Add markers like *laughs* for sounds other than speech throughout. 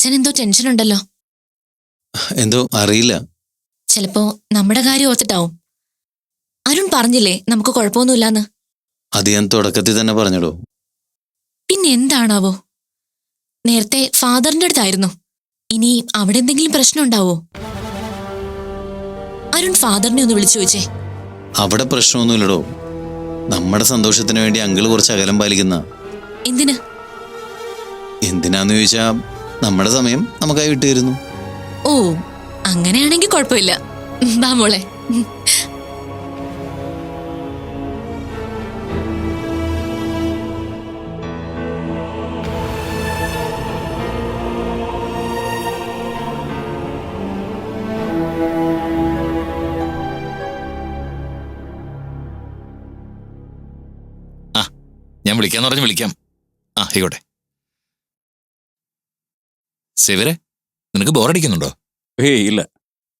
അച്ഛൻ എന്തോ ടെൻഷൻ ഉണ്ടല്ലോ. എന്തോ അറിയില്ല. ചിലപ്പോ നമ്മുടെ കാര്യം ഓർത്തിട്ടാവും. അരുൺ പറഞ്ഞില്ലേ നമുക്ക് കുഴപ്പമൊന്നുമില്ലാന്ന്? അത് ഞാൻ തുടക്കത്തിൽ തന്നെ പറഞ്ഞടോ പിന്നെ എന്താണാവോ? നേരത്തെ ഫാദറിന്റെ അടുത്തായിരുന്നു. ഇനി അവിടെ എന്തെങ്കിലും പ്രശ്നം ഉണ്ടാവോ? അരുൺ ഫാദറിനെ ഒന്ന് വിളിച്ചു ചോദിച്ചേ. അവിടെ പ്രശ്നമൊന്നുമില്ലടോ. നമ്മുടെ സന്തോഷത്തിന് വേണ്ടി അങ്കിൾ കുറച്ച് അകലം പാലിക്കുന്ന. എന്തിന്? എന്തിനാന്ന് ചോദിച്ചാ നമ്മുടെ സമയം നമുക്കായി വിട്ടുതരുന്നു ഓ അങ്ങനെയാണെങ്കിൽ കുഴപ്പമില്ല. മോളെ. ഞാൻ വിളിക്കാന്ന് പറഞ്ഞ് വിളിക്കാം. ആ ആയിക്കോട്ടെ. സെവരെ നിനക്ക് ബോറടിക്കുന്നുണ്ടോ? ഏയ് ഇല്ല.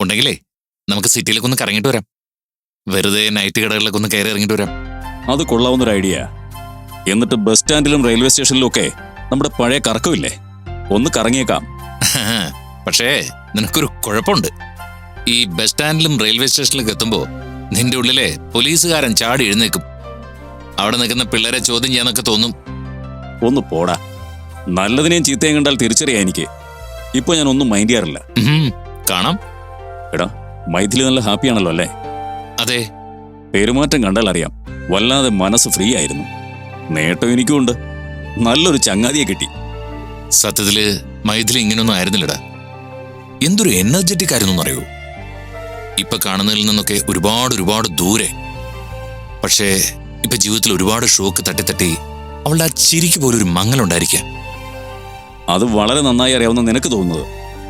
ഉണ്ടെങ്കിലേ നമുക്ക് സിറ്റിയിലേക്ക് ഒന്ന് കറങ്ങിട്ട് വരാം. വെറുതെ നൈറ്റ് കടകളിലൊക്കെ ഒന്ന് കയറി ഇറങ്ങിട്ട് വരാം. അത് കൊള്ളാവുന്ന ഒരു ഐഡിയ. എന്നിട്ട് ബസ് സ്റ്റാൻഡിലും റെയിൽവേ സ്റ്റേഷനിലും ഒക്കെ നമ്മുടെ പഴയ കറക്കമില്ലേ? ഒന്ന് കറങ്ങിയേക്കാം. *laughs* പക്ഷേ നിനക്കൊരു കുഴപ്പമുണ്ട്. ഈ ബസ് സ്റ്റാൻഡിലും റെയിൽവേ സ്റ്റേഷനിലേക്ക് എത്തുമ്പോൾ നിന്റെ ഉള്ളിലെ പോലീസുകാരൻ ചാടി എഴുന്നേക്കും അവിടെ നിൽക്കുന്ന പിള്ളേരെ ചോദ്യം ചെയ്യാന്നൊക്കെ തോന്നും. ഒന്ന് പോടാ. നല്ലതിനെയും ചീത്തയും കണ്ടാൽ തിരിച്ചറിയാം എനിക്ക്. ഇപ്പൊ ഞാൻ ഒന്നും മൈൻഡ് ചെയ്യാറില്ല കാണാം. എടാ മൈഥിലി നല്ല ഹാപ്പിയാണല്ലോ അല്ലേ? അതെ. പെരുമാറ്റം കണ്ടാൽ അറിയാം വല്ലാതെ മനസ്സ് ഫ്രീ ആയിരുന്നു. നേട്ടം എനിക്കും ഉണ്ട്. നല്ലൊരു ചങ്ങാതിയെ കിട്ടി. സത്യത്തിൽ മൈഥിലി ഇങ്ങനൊന്നും ആയിരുന്നില്ലടാ. എന്തൊരു എനർജറ്റിക് ആയിരുന്നു അറിയൂ? ഇപ്പൊ കാണുന്നതിൽ നിന്നൊക്കെ ഒരുപാട് ഒരുപാട് ദൂരെ. പക്ഷേ ഇപ്പൊ ജീവിതത്തിൽ ഒരുപാട് ഷോക്ക് തട്ടി തട്ടി അവളുടെ ആ ചിരിക്ക് പോലൊരു മങ്ങലുണ്ടായിരിക്കാം. അത് വളരെ നന്നായി അറിയാവുന്ന നിനക്ക് തോന്നുന്നത്.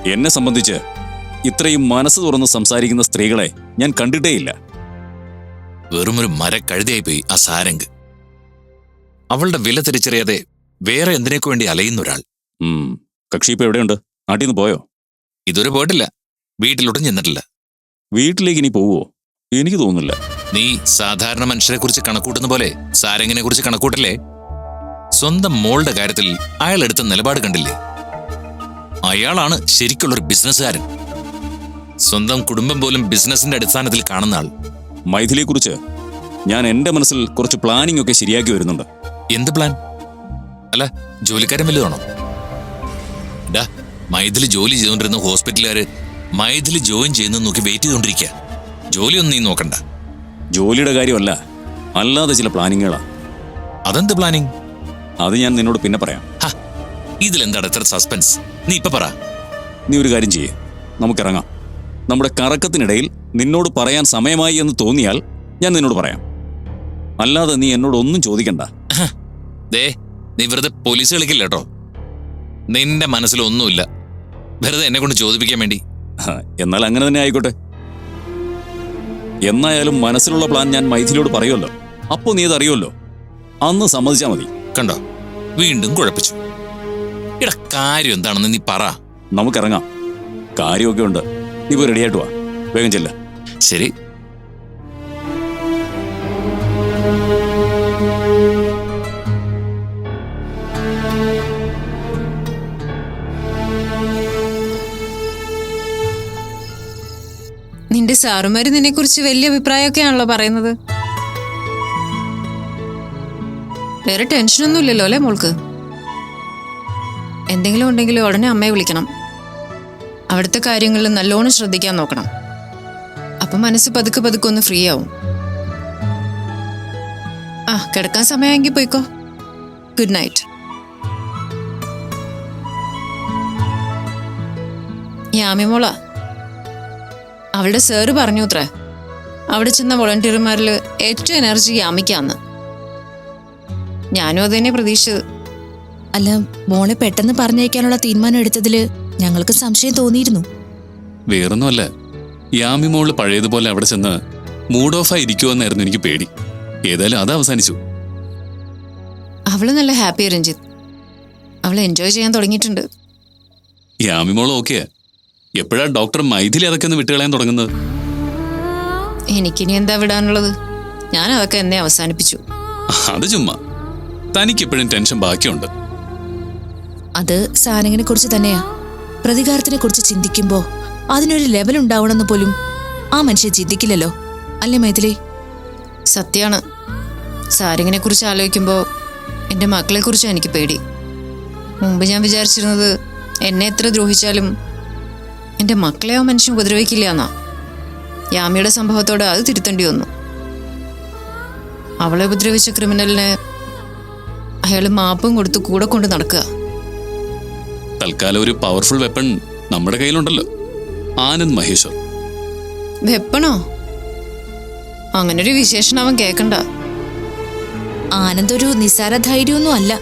എന്നെ സംബന്ധിച്ച് ഇത്രയും മനസ്സ് തുറന്ന് സംസാരിക്കുന്ന സ്ത്രീകളെ ഞാൻ കണ്ടിട്ടേയില്ല. വെറുമൊരു മര മരക്കഴുതയായി പോയി ആ സാരംഗ്. അവളുടെ വില തിരിച്ചറിയാതെ വേറെ എന്തിനേക്കു വേണ്ടി അലയുന്ന ഒരാൾ. കക്ഷി ഇപ്പൊ എവിടെയുണ്ട്? നാട്ടിൽ നിന്ന് പോയോ? ഇതുവരെ പോയിട്ടില്ല. വീട്ടിലോട്ടും ചെന്നിട്ടില്ല. വീട്ടിലേക്ക് ഇനി പോവോ? എനിക്ക് തോന്നുന്നില്ല. നീ സാധാരണ മനുഷ്യരെ കുറിച്ച് കണക്കൂട്ടുന്ന പോലെ സാരംഗിനെ കുറിച്ച് കണക്കൂട്ടല്ലേ? സ്വന്തം മോളുടെ കാര്യത്തിൽ അയാൾ എടുത്ത നിലപാട് കണ്ടില്ലേ? അയാളാണ് ശരിക്കുള്ളൊരു ബിസിനസ്സുകാരൻ. സ്വന്തം കുടുംബം പോലും ബിസിനസിന്റെ അടിസ്ഥാനത്തിൽ കാണുന്ന ആൾ. മൈഥിലിയെ കുറിച്ച് ഞാൻ എന്റെ മനസ്സിൽ കുറച്ച് പ്ലാനിംഗ് ഒക്കെ ശരിയാക്കി വരുന്നുണ്ട്. എന്ത് പ്ലാൻ അല്ല ജോലിക്കാരൻ വലുതാണോ? ഡാ മൈഥിലി ജോലി ചെയ്തുകൊണ്ടിരുന്ന ഹോസ്പിറ്റലുകാര് മൈഥിലി ജോയിൻ ചെയ്യുന്ന നോക്കി വെയിറ്റ് ചെയ്തുകൊണ്ടിരിക്കുക ജോലിയൊന്നും നീ നോക്കണ്ട. ജോലിയുടെ കാര്യമല്ല അല്ലാതെ ചില പ്ലാനിങ്ങുകളാ അതെന്ത് പ്ലാനിങ് അത് ഞാൻ നിന്നോട് പിന്നെ പറയാം. ഇതിലെന്താണ് ഇത്ര സസ്പെൻസ് നീ ഇപ്പൊ പറ. നീ ഒരു കാര്യം ചെയ്യേ. നമുക്കിറങ്ങാം. നമ്മുടെ കറക്കത്തിനിടയിൽ നിന്നോട് പറയാൻ സമയമായി എന്ന് തോന്നിയാൽ ഞാൻ നിന്നോട് പറയാം. അല്ലാതെ നീ എന്നോട് ഒന്നും ചോദിക്കണ്ട. ദേ നീ വെറുതെ പോലീസ് കളിക്കില്ല കേട്ടോ. നിന്റെ മനസ്സിലൊന്നുമില്ല. വെറുതെ എന്നെ കൊണ്ട് ചോദിപ്പിക്കാൻ വേണ്ടി. എന്നാൽ അങ്ങനെ തന്നെ ആയിക്കോട്ടെ. എന്നായാലും മനസ്സിലുള്ള പ്ലാൻ ഞാൻ മൈഥിലിയോട് പറയുമല്ലോ. അപ്പോൾ നീ അതറിയുമല്ലോ. അന്ന് സമ്മതിച്ചാൽ മതി. കണ്ടോ? വീണ്ടും കുഴപ്പിച്ചു. ഇട കാര്യം എന്താണെന്ന് നീ പറ. നമുക്കിറങ്ങാം. കാര്യമൊക്കെ ഉണ്ട് നീ പോയി റെഡിയായിട്ട് വാ. വേഗം ചെല്ല. ശരി. നിന്റെ സാറുമാര് നിന്നെ കുറിച്ച് വലിയ അഭിപ്രായമൊക്കെയാണല്ലോ പറയുന്നത്. വേറെ ടെൻഷനൊന്നും ഇല്ലല്ലോ അല്ലേ മോൾക്ക്? എന്തെങ്കിലും ഉണ്ടെങ്കിൽ ഉടനെ അമ്മയെ വിളിക്കണം. അവിടുത്തെ കാര്യങ്ങളിൽ നല്ലോണം ശ്രദ്ധിക്കാൻ നോക്കണം. അപ്പൊ മനസ്സ് പതുക്കെ പതുക്കെ ഒന്ന് ഫ്രീ ആവും. ആ കിടക്കാൻ സമയമെങ്കിൽ പോയിക്കോ. ഗുഡ് നൈറ്റ് യാമിമോളാ അവളുടെ സാറ് പറഞ്ഞു അത്രേ. അവിടെ ചെന്ന വോളണ്ടിയർമാരിൽ ഏറ്റവും എനർജി യാമിക്കാന്ന്. ഞാനും അത് തന്നെ പ്രതീക്ഷിച്ചത്. അല്ല മോളെ പെട്ടെന്ന് പറഞ്ഞയക്കാനുള്ള തീരുമാനം എടുത്തതിൽ ഞങ്ങൾക്ക് സംശയം തോന്നിയിരുന്നു. വേറൊന്നുമല്ല. യാമി മോൾ പഴയതുപോലെ അവിടെ ചെന്ന് മൂഡ് ഓഫ് ആയിരിക്കുമെന്നായിരുന്നു എനിക്ക് പേടി. ഏതായാലും അത് അവസാനിച്ചു. അവൾ നല്ല ഹാപ്പി രഞ്ജിത്ത്. അവൾ എൻജോയ് ചെയ്യാൻ തുടങ്ങിയിട്ടുണ്ട്. യാമി മോൾ ഓക്കെയാ എപ്പോഴാ ഡോക്ടർ മൈഥിലി അതൊക്കെ ഒന്ന് വിട്ടുകളയാൻ തുടങ്ങുന്നത്? എനിക്കിനി എന്താ വിടാനുള്ളത്? ഞാൻ അതൊക്കെ എന്നെ അവസാനിപ്പിച്ചു. അത് ചുമ്മാ. തനിക്ക് ഇപ്പോഴും ടെൻഷൻ ബാക്കിയുണ്ട്. അത് സാരംഗിനെ കുറിച്ച് തന്നെയാ. പ്രതികാരത്തിനെ കുറിച്ച് ചിന്തിക്കുമ്പോ അതിനൊരു ലെവൽ ഉണ്ടാവണമെന്ന് പോലും ആ മനുഷ്യൻ ചിന്തിക്കില്ലല്ലോ. അല്ലേ മൈഥിലി? സത്യാണ്. സാരിങ്ങിനെ കുറിച്ച് ആലോചിക്കുമ്പോൾ എന്റെ മക്കളെ കുറിച്ചാണ് എനിക്ക് പേടി. മുമ്പ് ഞാൻ വിചാരിച്ചിരുന്നത് എന്നെ എത്ര ദ്രോഹിച്ചാലും എന്റെ മക്കളെ ആ മനുഷ്യൻ ഉപദ്രവിക്കില്ല എന്നാ യാമിയുടെ സംഭവത്തോടെ അത് തിരുത്തേണ്ടി വന്നു. അവളെ ഉപദ്രവിച്ച ക്രിമിനലിനെ അയാൾ മാപ്പും കൊടുത്ത് കൂടെ കൊണ്ട് നടക്കുക. തൽക്കാലം ഒരു പവർഫുൾ വെപ്പൺ നമ്മുടെ കയ്യിലുണ്ടല്ലോ. ആനന്ദ് മഹേശ്വർ. വെപ്പണോ? അങ്ങനൊരു വിശേഷണം അവൻ കേക്കണ്ട. ആനന്ദ് ഒരു നിസാര ധൈര്യമൊന്നും അല്ല.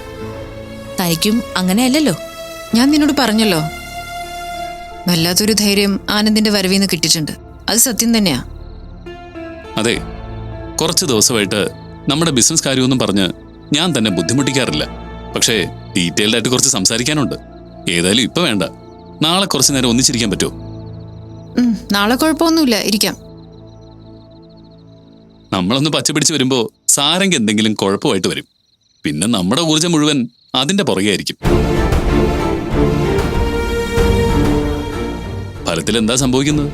തനിക്കും അങ്ങനെയല്ലല്ലോ. ഞാൻ നിന്നോട് പറഞ്ഞല്ലോ. വല്ലാത്തൊരു ധൈര്യം ആനന്ദിന്റെ വരവിന്ന് കിട്ടിയിട്ടുണ്ട്. അത് സത്യം തന്നെയാ. അതെ കുറച്ച് ദിവസമായിട്ട് നമ്മുടെ ബിസിനസ് കാര്യമൊന്നും പറഞ്ഞ് ഞാൻ തന്നെ ബുദ്ധിമുട്ടിക്കാറില്ല. പക്ഷേ ഡീറ്റെയിൽഡ് ആയിട്ട് കുറച്ച് സംസാരിക്കാനുണ്ട്. ഏതായാലും ഇപ്പൊ വേണ്ട. നാളെ കുറച്ച് നേരം ഒന്നിച്ചിരിക്കാൻ പറ്റുമോ? നാളെ കുഴപ്പമൊന്നുമില്ല. ഇരിക്കാം. നമ്മളൊന്ന് പച്ചപിടിച്ച് വരുമ്പോ സാരംഗ് എന്തെങ്കിലും കുഴപ്പമായിട്ട് വരും. പിന്നെ നമ്മുടെ ഊർജം മുഴുവൻ അതിന്റെ പുറകെ ആയിരിക്കും ഫലത്തിൽ എന്താ സംഭവിക്കുന്നത്?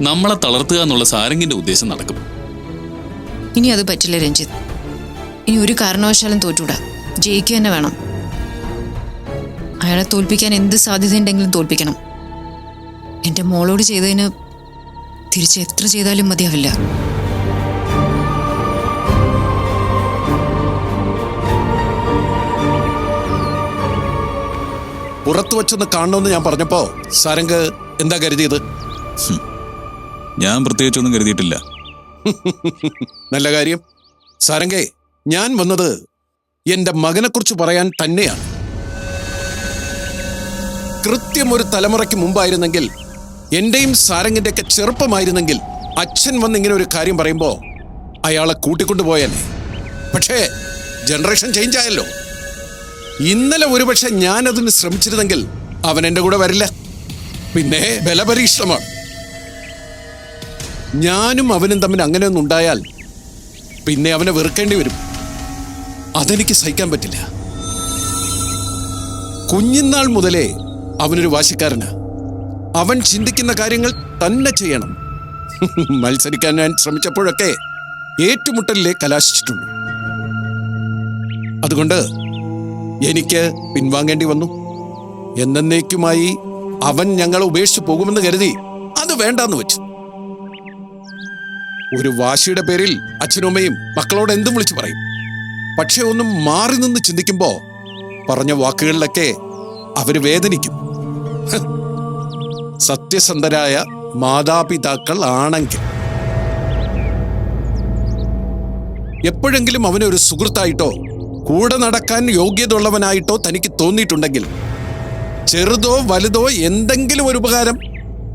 നമ്മളെ തളർത്തുക എന്നുള്ള സാരംഗിന്റെ ഉദ്ദേശം നടക്കും. ഇനി അത് പറ്റില്ല രഞ്ജിത്ത്. ഇനി ഒരു കാരണവശാലും തോറ്റൂടാ. ജയിക്കുക തന്നെ വേണം. അയാളെ തോൽപ്പിക്കാൻ എന്ത് സാധ്യതയുണ്ടെങ്കിലും തോൽപ്പിക്കണം. എന്റെ മോളോട് ചെയ്തതിന് തിരിച്ച് എത്ര ചെയ്താലും മതിയാവില്ല. പുറത്തു വച്ചൊന്ന് കാണണമെന്ന് ഞാൻ പറഞ്ഞപ്പോ സാരംഗ് എന്താ കരുതിയത്? ഞാൻ പ്രത്യേകിച്ചൊന്നും കരുതിയിട്ടില്ല. *laughs* നല്ല കാര്യം. സാരംഗേ ഞാൻ വന്നത് എന്റെ മകനെക്കുറിച്ച് പറയാൻ തന്നെയാണ്. കൃത്യം ഒരു തലമുറയ്ക്ക് മുമ്പായിരുന്നെങ്കിൽ എന്റെയും സാരംഗിന്റെയൊക്കെ ചെറുപ്പമായിരുന്നെങ്കിൽ അച്ഛൻ വന്ന് ഇങ്ങനെ ഒരു കാര്യം പറയുമ്പോ അയാളെ കൂട്ടിക്കൊണ്ടുപോയനെ. പക്ഷേ ജനറേഷൻ ചേഞ്ച് ആയല്ലോ. ഇന്നലെ ഒരുപക്ഷെ ഞാൻ അതിന് ശ്രമിച്ചിരുന്നെങ്കിൽ അവൻ എന്റെ കൂടെ വരില്ല. പിന്നെ ബലപരീക്ഷണമാണ്. ഞാനും അവനും തമ്മിൽ അങ്ങനെ ഉണ്ടായാൽ പിന്നെ അവനെ വെറുക്കേണ്ടി വരും. അതെനിക്ക് സഹിക്കാൻ പറ്റില്ല. കുഞ്ഞിനാൾ മുതലേ അവനൊരു വാശിക്കാരനാ. അവൻ ചിന്തിക്കുന്ന കാര്യങ്ങൾ തന്നെ ചെയ്യണം. *laughs* മത്സരിക്കാൻ ഞാൻ ശ്രമിച്ചപ്പോഴൊക്കെ ഏറ്റുമുട്ടലിലെ കലാശിച്ചിട്ടുണ്ട്. അതുകൊണ്ട് എനിക്ക് പിൻവാങ്ങേണ്ടി വന്നു. എന്നേക്കുമായി അവൻ ഞങ്ങളെ ഉപേക്ഷിച്ചു പോകുമെന്ന് കരുതി അത് വേണ്ടാന്ന് വെച്ചു. ഒരു വാശിയുടെ പേരിൽ അച്ഛനും അമ്മയും മക്കളോട് എന്തും വിളിച്ചു പറയും. പക്ഷെ ഒന്നും മാറി നിന്ന് ചിന്തിക്കുമ്പോ പറഞ്ഞ വാക്കുകളിലൊക്കെ അവർ വേദനിക്കും. സത്യസന്ധരായ മാതാപിതാക്കൾ ആണെങ്കിൽ. എപ്പോഴെങ്കിലും അവനെ ഒരു സുഹൃത്തായിട്ടോ കൂടെ നടക്കാൻ യോഗ്യതയുള്ളവനായിട്ടോ തനിക്ക് തോന്നിയിട്ടുണ്ടെങ്കിൽ ചെറുതോ വലുതോ എന്തെങ്കിലും ഒരു ഉപകാരം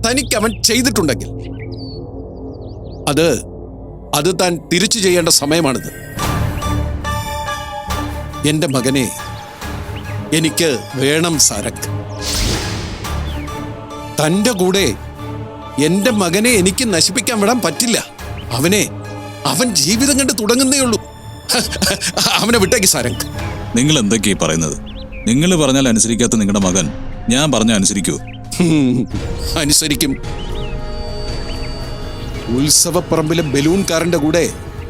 തനിക്ക് അവൻ ചെയ്തിട്ടുണ്ടെങ്കിൽ അത് അത് താൻ തിരിച്ചു ചെയ്യേണ്ട സമയമാണിത്. എന്റെ മകനെ എനിക്ക് വേണം സരക്. തന്റെ കൂടെ എന്റെ മകനെ എനിക്ക് നശിപ്പിക്കാൻ വിടാൻ പറ്റില്ല. അവനെ അവൻ ജീവിതം കണ്ട് തുടങ്ങുന്നേ ഉള്ളൂ. അവനെ വിട്ടേക്ക് സരക്. നിങ്ങൾ എന്തൊക്കെയാ പറയുന്നത്? നിങ്ങൾ പറഞ്ഞാൽ അനുസരിക്കാത്ത നിങ്ങളുടെ മകൻ ഞാൻ പറഞ്ഞ അനുസരിക്കൂ *laughs* അനുസരിക്കും. ഉത്സവപ്പറമ്പിലെ ബലൂൺകാരന്റെ കൂടെ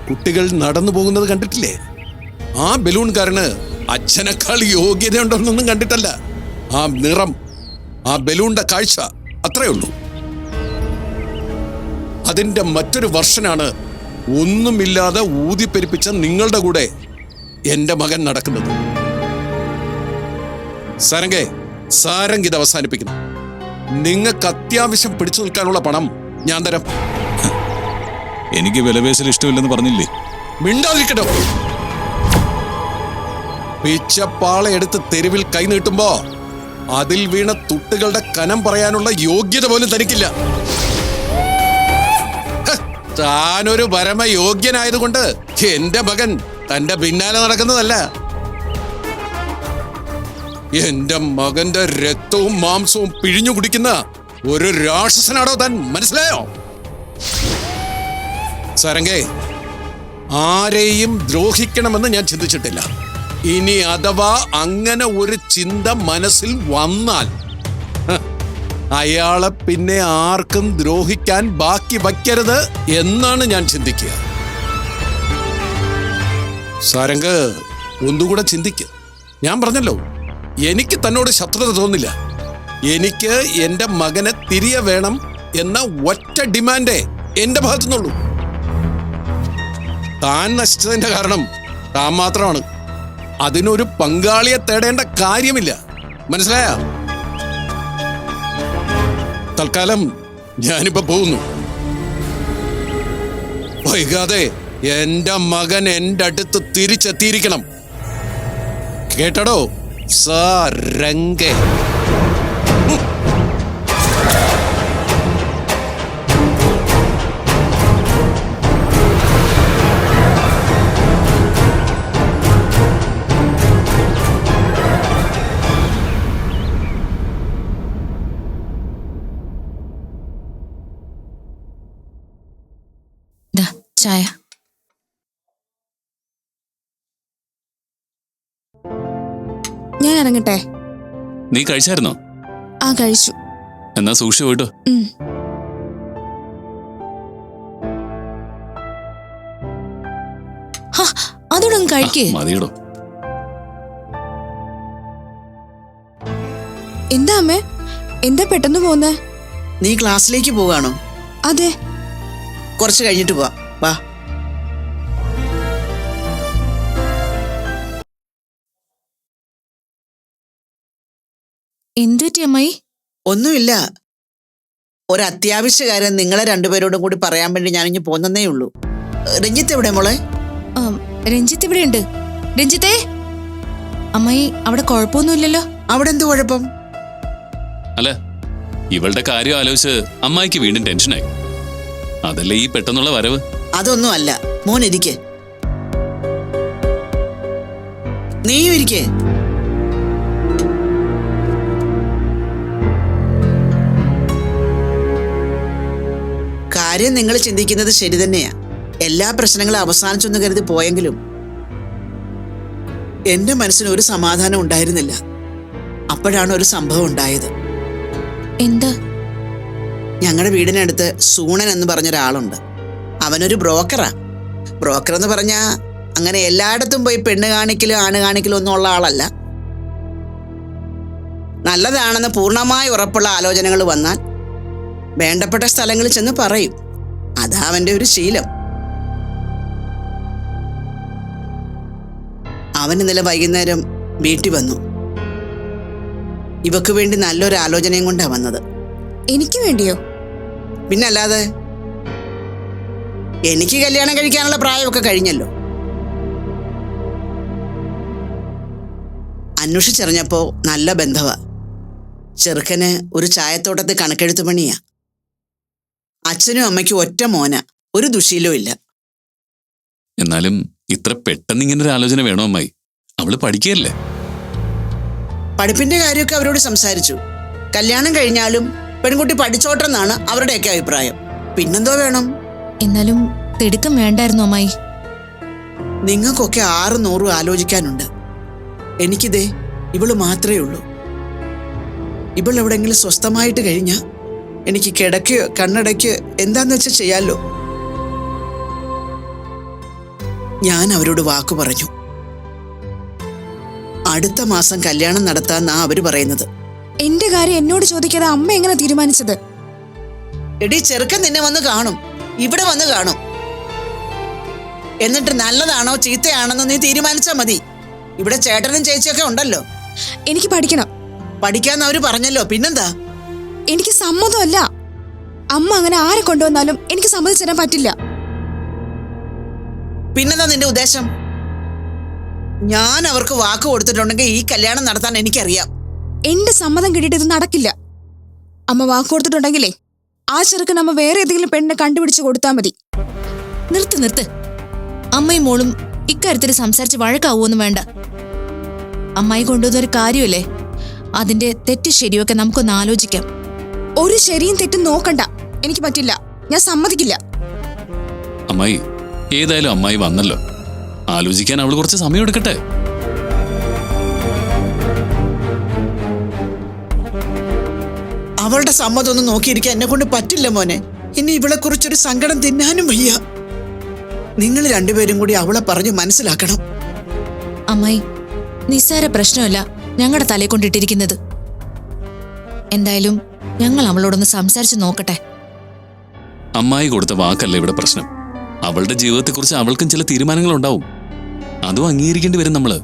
കുട്ടികൾ നടന്നു പോകുന്നത് കണ്ടിട്ടില്ലേ? ആ ബലൂൺകാരന് അച്ഛനേക്കാൾ യോഗ്യതയുണ്ടെന്നൊന്നും കണ്ടിട്ടല്ല. ആ നിറം ആ ബലൂണിന്റെ കാഴ്ച അത്രേ ഉള്ളൂ. അതിന്റെ മറ്റൊരു വർഷനാണ് ഒന്നുമില്ലാതെ ഊതിപ്പെരിപ്പിച്ച നിങ്ങളുടെ കൂടെ എന്റെ മകൻ നടക്കുന്നത്. സാരംഗേ സാരംഗ് ഇത് അവസാനിപ്പിക്കുന്നു. നിങ്ങൾക്ക് അത്യാവശ്യം പിടിച്ചു നിൽക്കാനുള്ള പണം ഞാൻ തരാം. എനിക്ക് വിലപേശൽ ഇഷ്ടമില്ലെന്ന് പറഞ്ഞില്ലേ? മിണ്ടാതിരിക്കട്ടോ. പിച്ചപ്പാള എടുത്ത് തെരുവിൽ കൈനീട്ടുമ്പോ അതിൽ വീണ തുട്ടുകളുടെ കനം പറയാനുള്ള യോഗ്യത പോലും തനിക്കില്ല. താനൊരു പരമ യോഗ്യനായതുകൊണ്ട് എന്റെ മകൻ തന്റെ പിന്നാലെ നടക്കുന്നതല്ല. എന്റെ മകന്റെ രക്തവും മാംസവും പിഴിഞ്ഞു കുടിക്കുന്ന ഒരു രാക്ഷസനാണോ താൻ? മനസ്സിലായോ? സരംഗേ ആരെയും ദ്രോഹിക്കണമെന്ന് ഞാൻ ചിന്തിച്ചിട്ടില്ല. ഇനി അഥവാ അങ്ങനെ ഒരു ചിന്ത മനസ്സിൽ വന്നാൽ അയാളെ പിന്നെ ആർക്കും ദ്രോഹിക്കാൻ ബാക്കി വയ്ക്കരുത് എന്നാണ് ഞാൻ ചിന്തിക്കുക. സാരംഗ് ഒന്നുകൂടെ ചിന്തിക്ക്. ഞാൻ പറഞ്ഞല്ലോ എനിക്ക് തന്നോട് ശത്രുത തോന്നില്ല. എനിക്ക് എന്റെ മകനെ തിരികെ വേണം എന്ന ഒറ്റ ഡിമാൻഡേ എന്റെ ഭാഗത്തുനിന്നുള്ളൂ. താൻ നശിച്ചതിന്റെ കാരണം താൻ മാത്രമാണ്. അതിനൊരു പങ്കാളിയെ തേടേണ്ട കാര്യമില്ല. മനസ്സിലായ? തൽക്കാലം ഞാനിപ്പോ പോകുന്നു. വൈകാതെ എന്റെ മകൻ എന്റെ അടുത്ത് തിരിച്ചെത്തിയിരിക്കണം. കേട്ടടോ സാരംഗേ ഇറങ്ങട്ടെ നീ കഴിച്ചായിരുന്നോ? ആ കഴിച്ചു. എന്നാ സൂക്ഷിച്ചു പോയിട്ടോ. അതോടൊന്ന് കഴിക്കേ. മതിയടോ. എന്താ അമ്മേ? എന്താ പെട്ടെന്ന് പോന്നേ? നീ ക്ലാസ്സിലേക്ക് പോവാണോ? അതെ. കുറച്ച് കഴിഞ്ഞിട്ട് പോവാ. വാ. എന്തുപറ്റി അമ്മായി? ഒന്നുമില്ല. ഒരു അത്യാവശ്യകാരൻ നിങ്ങളെ രണ്ടുപേരോടും കൂടി പറയാൻ വേണ്ടി ഞാൻ ഞാനിഞ്ഞ് പോന്നേ ഉള്ളൂ. രഞ്ജിത്ത് എവിടെ മോളെ? രഞ്ജിത്ത് ഇവിടെ ഉണ്ട് രഞ്ജിത്തേ? അമ്മായി അവിടെ കുഴപ്പമൊന്നുമില്ലല്ലോ? അവിടെ എന്ത് കുഴപ്പം? അല്ല ഇവളുടെ കാര്യം ആലോചിച്ച് അമ്മായിക്ക് വീണ്ടും ടെൻഷനായി. അതല്ലേ ഈ പെട്ടെന്നുള്ള വരവ്? അതൊന്നും അല്ല മോൻ ഇരിക്കേ. നീയും ഇരിക്കേ. കാര്യം നിങ്ങൾ ചിന്തിക്കുന്നത് ശരി തന്നെയാ. എല്ലാ പ്രശ്നങ്ങളും അവസാനിച്ചൊന്ന് കരുതി പോയെങ്കിലും എന്റെ മനസ്സിന് ഒരു സമാധാനം ഉണ്ടായിരുന്നില്ല. അപ്പോഴാണ് ഒരു സംഭവം ഉണ്ടായത്. എന്താ? ഞങ്ങളുടെ വീടിനടുത്ത് സൂണൻ എന്ന് പറഞ്ഞ ഒരാളുണ്ട് അവനൊരു ബ്രോക്കറാ. ബ്രോക്കർ എന്ന് പറഞ്ഞാ അങ്ങനെ എല്ലായിടത്തും പോയി പെണ്ണ് കാണിക്കലും ആണ് കാണിക്കലും ഒന്നും ഉള്ള ആളല്ല. നല്ലതാണെന്ന് പൂർണമായി ഉറപ്പുള്ള ആലോചനകൾ വന്നാൽ വേണ്ടപ്പെട്ട സ്ഥലങ്ങളിൽ ചെന്ന് പറയും. അതാ അവന്റെ ഒരു ശീലം. അവൻ ഇന്നലെ വൈകുന്നേരം വീട്ടിൽ വന്നു. ഇവക്ക് വേണ്ടി നല്ലൊരു ആലോചനയും കൊണ്ടാ വന്നത്. എനിക്ക് വേണ്ടിയോ? പിന്നല്ലാതെ എനിക്ക് കല്യാണം കഴിക്കാനുള്ള പ്രായമൊക്കെ കഴിഞ്ഞല്ലോ. അന്വേഷിച്ചറിഞ്ഞപ്പോ നല്ല ബന്ധവാ. ചെറുക്കന് ഒരു ചായത്തോട്ടത്തിൽ കണക്കെഴുത്ത് പണിയാ. അച്ഛനും അമ്മയ്ക്കും ഒറ്റ മോന. ഒരു ദുശീലവും ഇല്ല. എന്നാലും ഇത്ര പെട്ടെന്ന് ഇങ്ങനെ ഒരു ആലോചന വേണോ അമ്മായി? അവൾ പഠിക്കുകയല്ലേ? പഠിപ്പിന്റെ കാര്യമൊക്കെ അവരോട് സംസാരിച്ചു. കല്യാണം കഴിഞ്ഞാലും പെൺകുട്ടി പഠിച്ചോട്ടെന്നാണ് അവരുടെയൊക്കെ അഭിപ്രായം. പിന്നെന്തോ വേണം? എന്നാലും തിടുക്കം വേണ്ടായിരുന്നു അമ്മായി. നിങ്ങൾക്കൊക്കെ ആറ് നൂറും ആലോചിക്കാനുണ്ട്. എനിക്കിതേ ഇവൾ മാത്രമേ ഉള്ളൂ. ഇവൾ എവിടെങ്കിലും സ്വസ്ഥമായിട്ട് കഴിഞ്ഞാ എനിക്ക് കിടക്കയോ കണ്ണടയ്ക്കോ എന്താന്ന് വെച്ചാൽ ചെയ്യാലോ. ഞാൻ അവരോട് വാക്കു പറഞ്ഞു. അടുത്ത മാസം കല്യാണം നടത്താന്നാ അവർ പറയുന്നത്. എന്റെ കാര്യം എന്നോട് ചോദിക്കാതെ അമ്മ എങ്ങനെ തീരുമാനിച്ചത്? എടി ചെറുക്കൻ നിന്നെ വന്ന് കാണും. ഇവിടെ വന്ന് കാണും. എന്നിട്ട് നല്ലതാണോ ചീത്തയാണെന്നോ നീ തീരുമാനിച്ചാ മതി. ഇവിടെ ചേട്ടനും ചേച്ചിയൊക്കെ ഉണ്ടല്ലോ. എനിക്ക് പഠിക്കണം. പഠിക്കാന്ന് അവർ പറഞ്ഞല്ലോ. പിന്നെന്താ? എനിക്ക് സമ്മതമല്ല. അമ്മ അങ്ങനെ ആരെ കൊണ്ടുവന്നാലും എനിക്ക് സമ്മതിച്ചു തരാൻ പറ്റില്ല. പിന്നെന്താ നിന്റെ ഉദ്ദേശം? ഞാൻ അവർക്ക് വാക്ക് കൊടുത്തിട്ടുണ്ടെങ്കിൽ ഈ കല്യാണം നടത്താൻ എനിക്കറിയാം. എന്റെ സമ്മതം കിട്ടിയിട്ട് ഇത് നടക്കില്ല. അമ്മ വാക്ക് കൊടുത്തിട്ടുണ്ടെങ്കിലേ ആ ചെറുക്കൻ അമ്മ വേറെ ഏതെങ്കിലും പെണ്ണിനെ കണ്ടുപിടിച്ച് കൊടുത്താൽ മതി. നിർത്ത് നിർത്ത്. അമ്മയും മോളും ഇക്കാര്യത്തിൽ സംസാരിച്ച് വഴക്കാവൂന്നും വേണ്ട. അമ്മായി കൊണ്ടുവന്നൊരു കാര്യമല്ലേ? അതിന്റെ തെറ്റ് ശരിയൊക്കെ നമുക്കൊന്ന് ആലോചിക്കാം. ഒരു ശരിയും തെറ്റും നോക്കണ്ട. എനിക്ക് പറ്റില്ല. ഞാൻ സമ്മതിക്കില്ല. അമ്മായി ഏതായാലും അമ്മായി വന്നല്ലോ. ആലോചിക്കാൻ അവൾ കുറച്ച് സമയം എടുക്കട്ടെ. അവളുടെ സമ്മതം ഒന്നും നോക്കിയിരിക്കാൻ എന്നെ കൊണ്ട് പറ്റില്ല മോനെ. ഇനി ഇവളെ കുറിച്ചൊരു സങ്കടം തിന്നാനും വയ്യ. നിങ്ങൾ രണ്ടുപേരും കൂടി അവളെ പറഞ്ഞു മനസ്സിലാക്കണം. അമ്മായി നിസ്സാര പ്രശ്നമല്ല ഞങ്ങളുടെ തലയെ കൊണ്ടിട്ടിരിക്കുന്നത്. എന്തായാലും ഞങ്ങൾ അവളോടൊന്ന് സംസാരിച്ചു നോക്കട്ടെ. അമ്മായി കൊടുത്ത വാക്കല്ല ഇവിടെ പ്രശ്നം. അവളുടെ ജീവിതത്തെക്കുറിച്ച് അവൾക്കും ചില തീരുമാനങ്ങൾ ഉണ്ടാവും അതും അംഗീകരിക്കേണ്ടി വരും നമ്മൾ.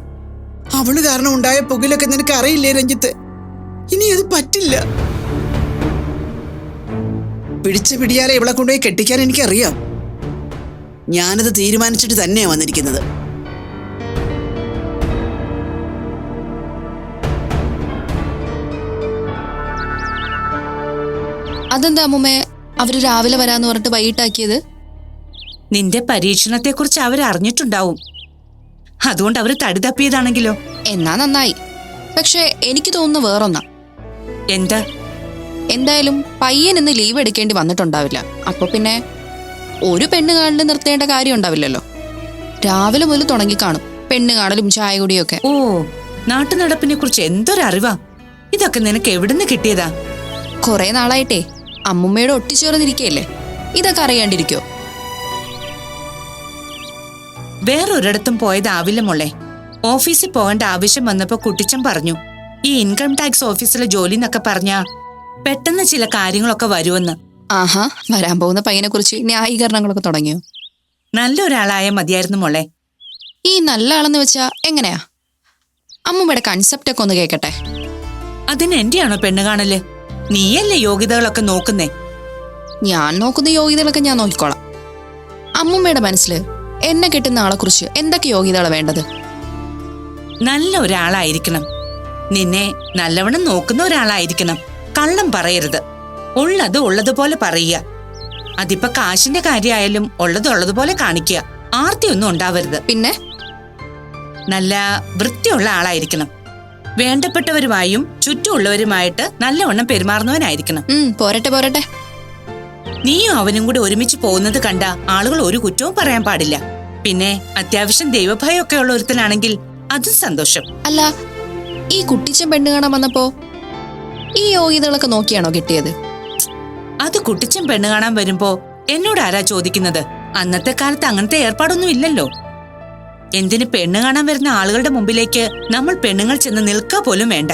അവൾ കാരണം ഉണ്ടായ പുകയിലൊക്കെ നിനക്ക് അറിയില്ലേ രഞ്ജിത്ത്? ഇനി അത് പറ്റില്ല. പിടിച്ച പിടിയാലെ ഇവളെ കൊണ്ടുപോയി കെട്ടിക്കാൻ എനിക്കറിയാം. ഞാനത് തീരുമാനിച്ചിട്ട് തന്നെയാണ് വന്നിരിക്കുന്നത്. അതെന്താ അമ്മ അവർ രാവിലെ വരാന്ന് പറഞ്ഞിട്ട് വൈകിട്ടാക്കിയത്? നിന്റെ പരീക്ഷണത്തെക്കുറിച്ച് അറിഞ്ഞിട്ടുണ്ടാവും അതുകൊണ്ട് അവർ തടി തപ്പിയതാണെങ്കിലോ എന്നാ നന്നായി. പക്ഷെ എനിക്ക് തോന്നുന്നു വേറൊന്നാ. എന്താ? എന്തായാലും പയ്യൻ ഇന്ന് ലീവ് എടുക്കേണ്ടി വന്നിട്ടുണ്ടാവില്ല. അപ്പൊ പിന്നെ ഒരു പെണ്ണ് കാണൽ നിർത്തേണ്ട കാര്യം ഉണ്ടാവില്ലല്ലോ. രാവിലെ മുതൽ തുടങ്ങി കാണും. പെണ്ണ് കാണലും ചായ കുടിയൊക്കെ. ഓ നാട്ടു നടപ്പിനെ കുറിച്ച് എന്തൊരറിവാ? ഇതൊക്കെ നിനക്ക് എവിടുന്ന് കിട്ടിയതാ? കൊറേ നാളായിട്ടേ. അമ്മുമ്മയോട് ഒട്ടിച്ചേർന്നിരിക്കയല്ലേ? ഇതൊക്കെ അറിയാണ്ടിരിക്കോ? വേറൊരിടത്തും പോയതാവില്ല മോളെ. ഓഫീസിൽ പോകേണ്ട ആവശ്യം വന്നപ്പോ കുട്ടിച്ചൻ പറഞ്ഞു ഈ ഇൻകം ടാക്സ് ഓഫീസിലെ ജോലി എന്നൊക്കെ പറഞ്ഞാ പെട്ടെന്ന് ചില കാര്യങ്ങളൊക്കെ വരുമെന്ന്. ആഹാ വരാൻ പോകുന്ന പയ്യനെ കുറിച്ച് ന്യായീകരണങ്ങളൊക്കെ തുടങ്ങിയോ? നല്ലൊരാളായ മതിയായിരുന്നു മോളെ. ഈ നല്ല ആളെന്ന് വെച്ചാ എങ്ങനെയാ? അമ്മുമ്മയുടെ കൺസെപ്റ്റ് ഒക്കെ ഒന്ന് കേക്കട്ടെ. അതിന് എന്റെയാണോ പെണ്ണ് കാണൽ? നീയല്ലേ യോഗ്യതകളൊക്കെ നോക്കുന്നേ? ഞാൻ നോക്കുന്ന യോഗ്യതകളൊക്കെ ഞാൻ നോക്കിക്കോളാം. അമ്മുമ്മയുടെ മനസ്സിൽ എന്നെ കിട്ടുന്ന ആളെ കുറിച്ച് എന്തൊക്കെ യോഗ്യതകളാണ് വേണ്ടത്? നല്ല ഒരാളായിരിക്കണം. നിന്നെ നല്ലവണ്ണം നോക്കുന്ന ഒരാളായിരിക്കണം. കള്ളം പറയരുത്. ഉള്ളത് ഉള്ളതുപോലെ പറയുക. അതിപ്പോ കാശിന്റെ കാര്യമായാലും ഉള്ളത് ഉള്ളതുപോലെ കാണിക്കുക. ആർത്തിയൊന്നും ഉണ്ടാവരുത്. പിന്നെ? നല്ല വൃത്തിയുള്ള ആളായിരിക്കണം. വേണ്ടപ്പെട്ടവരുമായും ചുറ്റുമുള്ളവരുമായിട്ട് നല്ലവണ്ണം പെരുമാറുന്നവനായിരിക്കണം. ഉം പോരട്ടെ പോരട്ടെ. നീയും അവനും കൂടെ ഒരുമിച്ച് പോകുന്നത് കണ്ട ആളുകൾ ഒരു കുറ്റവും പറയാൻ പാടില്ല. പിന്നെ അത്യാവശ്യം ദൈവഭയമൊക്കെ ഉള്ള ഒരുത്തനാണെങ്കിൽ അതും സന്തോഷം. അല്ല ഈ കുട്ടിച്ചൻ പെണ്ണ് കാണാൻ വന്നപ്പോ ഈ യോഗ്യതകളൊക്കെ നോക്കിയാണോ കിട്ടിയത്? അത് കുട്ടിച്ചൻ പെണ്ണ് കാണാൻ വരുമ്പോ എന്നോട് ആരാ ചോദിക്കുന്നത്? അന്നത്തെ കാലത്ത് അങ്ങനത്തെ ഏർപ്പാടൊന്നും ഇല്ലല്ലോ. എന്തിന് പെണ്ണ് കാണാൻ വരുന്ന ആളുകളുടെ മുമ്പിലേക്ക് നമ്മൾ പെണ്ണുങ്ങൾ ചെന്ന് നിൽക്കുക പോലും വേണ്ട.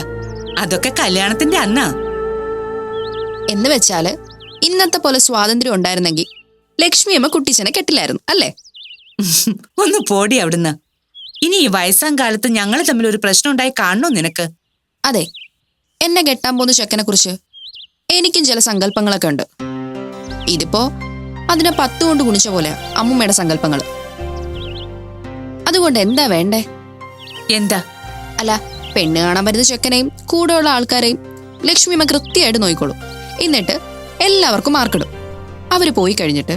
അതൊക്കെ കല്യാണത്തിന്റെ അന്നാ. എന്ന് വെച്ചാൽ ഇന്നത്തെ പോലെ സ്വാതന്ത്ര്യം ഉണ്ടായിരുന്നെങ്കിൽ ലക്ഷ്മിയമ്മ കുട്ടിച്ചനെ കെട്ടില്ലായിരുന്നു അല്ലേ? *laughs* ഒന്ന് പോടി അവിടുന്ന്. ഇനി ഈ വയസ്സാം കാലത്ത് ഞങ്ങൾ തമ്മിൽ ഒരു പ്രശ്നം ഉണ്ടായി കാണണോ നിനക്ക്? അതെ. എന്നെ കെട്ടാൻ പോകുന്ന ചെക്കനെ കുറിച്ച് എനിക്കും ചില സങ്കല്പങ്ങളൊക്കെ ഉണ്ട്. ഇതിപ്പോ അതിനെ പത്ത് കൊണ്ട് ഗുണിച്ച പോലെ അമ്മുമ്മയുടെ സങ്കല്പങ്ങൾ അതുകൊണ്ട് എന്താ വേണ്ടേ? എന്താ? അല്ല പെണ്ണ് കാണാൻ വരുന്ന ചെക്കനെയും കൂടെയുള്ള ആൾക്കാരെയും ലക്ഷ്മിയമ്മ കൃത്യമായിട്ട് നോക്കിക്കോളും. എന്നിട്ട് എല്ലാവർക്കും മാർക്കിടും അവർ പോയി കഴിഞ്ഞിട്ട്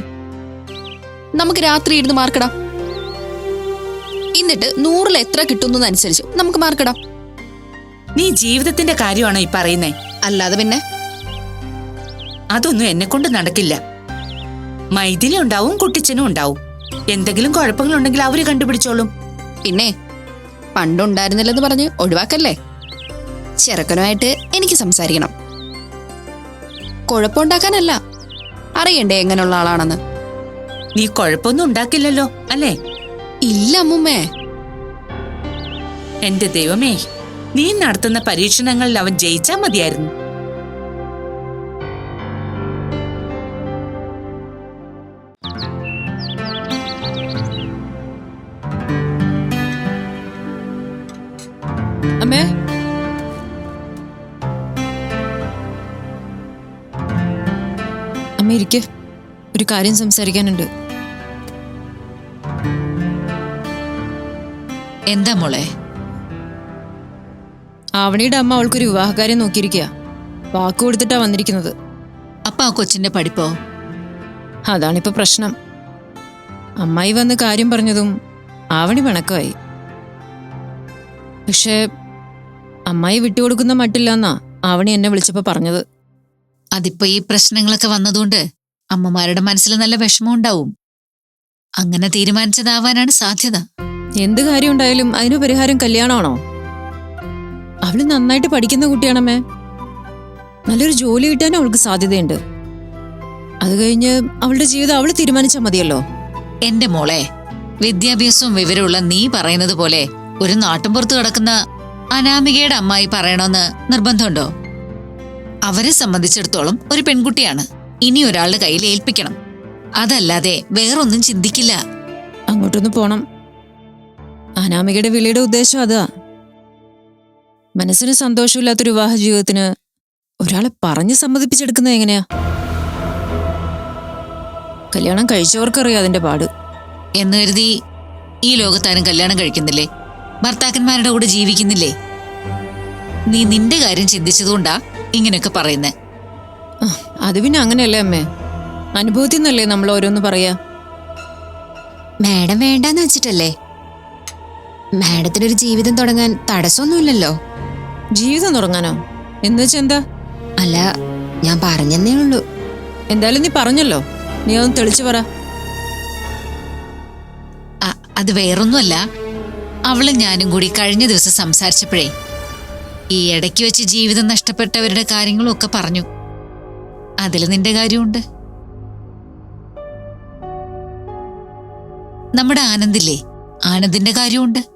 നമുക്ക് രാത്രി ഇരുന്ന് മാർക്കിടാം എന്നിട്ട് നൂറിൽ എത്ര കിട്ടുന്നതനുസരിച്ച് നമുക്ക് മാർക്കിടാം നീ ജീവിതത്തിന്റെ കാര്യമാണോ ഈ പറയുന്നേ? അല്ലാതെ പിന്നെ? അതൊന്നും എന്നെ കൊണ്ട് നടക്കില്ല. മൈഥിലി ഉണ്ടാവും കുട്ടിച്ചനും ഉണ്ടാവും. എന്തെങ്കിലും കുഴപ്പങ്ങളുണ്ടെങ്കിൽ അവർ കണ്ടുപിടിച്ചോളും. പിന്നെ പണ്ടുണ്ടായിരുന്നില്ലെന്ന് പറഞ്ഞ് ഒഴിവാക്കല്ലേ? ചെറുക്കനുമായിട്ട് എനിക്ക് സംസാരിക്കണം. കുഴപ്പമുണ്ടാക്കാനല്ല അറിയണ്ടേ എങ്ങനെയുള്ള ആളാണെന്ന്. നീ കുഴപ്പമൊന്നും ഉണ്ടാക്കില്ലല്ലോ അല്ലേ? ഇല്ല അമ്മുമ്മേ. എന്റെ ദൈവമേ നീ നടത്തുന്ന പരീക്ഷണങ്ങളിൽ അവൻ ജയിച്ചാ മതിയായിരുന്നു. ഇരിക്ക് ഒരു കാര്യം സംസാരിക്കാനുണ്ട്. എന്താ മോളെ? ആവണിയുടെ അമ്മ അവൾക്കൊരു വിവാഹകാര്യം നോക്കിയിരിക്കുക വാക്ക് കൊടുത്തിട്ടാ വന്നിരിക്കുന്നത്. അപ്പ ആ കൊച്ചിന്റെ പഠിപ്പോ? അതാണിപ്പോ പ്രശ്നം. അമ്മായി വന്ന് കാര്യം പറഞ്ഞതും ആവണി പിണക്കമായി. പക്ഷേ അമ്മായി വിട്ടുകൊടുക്കുന്ന മട്ടില്ലെന്നാ ആവണി എന്നെ വിളിച്ചപ്പോ പറഞ്ഞത്. അതിപ്പോ ഈ പ്രശ്നങ്ങളൊക്കെ വന്നതുകൊണ്ട് അമ്മമാരുടെ മനസ്സിൽ നല്ല വിഷമം ഉണ്ടാവും അങ്ങനെ തീരുമാനിച്ചതാവാനാണ് സാധ്യത. എന്ത് കാര്യം ഉണ്ടായാലും അതിന് പരിഹാരം കല്യാണമാണോ? അവൾ നന്നായിട്ട് പഠിക്കുന്ന കുട്ടിയാണമ്മേ നല്ലൊരു ജോലി കിട്ടാനും അവൾക്ക് സാധ്യതയുണ്ട്. അത് കഴിഞ്ഞ് അവളുടെ ജീവിതം അവൾ തീരുമാനിച്ചാൽ മതിയല്ലോ. എന്റെ മോളെ വിദ്യാഭ്യാസവും വിവരമുള്ള നീ പറയുന്നത് പോലെ ഒരു നാട്ടുംപുറത്ത് കിടക്കുന്ന അനാമികയുടെ അമ്മായി പറയണമെന്ന് നിർബന്ധമുണ്ടോ? അവരെ സംബന്ധിച്ചിടത്തോളം ഒരു പെൺകുട്ടിയാണ്. ഇനി ഒരാളുടെ കയ്യിൽ ഏൽപ്പിക്കണം. അതല്ലാതെ വേറൊന്നും ചിന്തിക്കില്ല. അങ്ങോട്ടൊന്ന് പോണം. അനാമികയുടെ വിളിയുടെ ഉദ്ദേശം അതാ. മനസ്സിന് സന്തോഷമില്ലാത്തൊരു വിവാഹ ജീവിതത്തിന് ഒരാളെ പറഞ്ഞ് സമ്മതിപ്പിച്ചെടുക്കുന്നത് എങ്ങനെയാ? കല്യാണം കഴിച്ചവർക്കറിയാം അതിന്റെ പാട്. എന്ന് കരുതി ഈ ലോകത്താരും കല്യാണം കഴിക്കുന്നില്ലേ? ഭർത്താക്കന്മാരുടെ കൂടെ ജീവിക്കുന്നില്ലേ? നീ നിന്റെ കാര്യം ചിന്തിച്ചതുകൊണ്ടാ ഇങ്ങനെയൊക്കെ പറയുന്നത് അത് പിന്നെ അങ്ങനെയല്ലേ അമ്മേ? അനുഭവത്തിൽ നിന്നല്ലേ നമ്മൾ ഓരോന്ന് പറയാ? മാഡം വേണ്ടാന്ന് വെച്ചിട്ടല്ലേ? മാഡത്തിനൊരു ജീവിതം തുടങ്ങാൻ തടസ്സമൊന്നുമില്ലല്ലോ? ജീവിതം തുടങ്ങാനോ? എന്ന് വെച്ചാ എന്താ? അല്ല ഞാൻ പറഞ്ഞെന്നേ ഉള്ളൂ. എന്തായാലും നീ പറഞ്ഞല്ലോ. നീ ഒന്ന് തെളിച്ചു പറ. അത് വേറൊന്നുമല്ല. അവളും ഞാനും കൂടി കഴിഞ്ഞ ദിവസം സംസാരിച്ചപ്പോഴേ ഈ ഇടയ്ക്ക് വെച്ച് ജീവിതം നഷ്ടപ്പെട്ടവരുടെ കാര്യങ്ങളും ഒക്കെ പറഞ്ഞു. അതിൽ നിന്റെ കാര്യമുണ്ട്. നമ്മുടെ ആനന്ദില്ലേ? ആനന്ദിന്റെ കാര്യമുണ്ട്.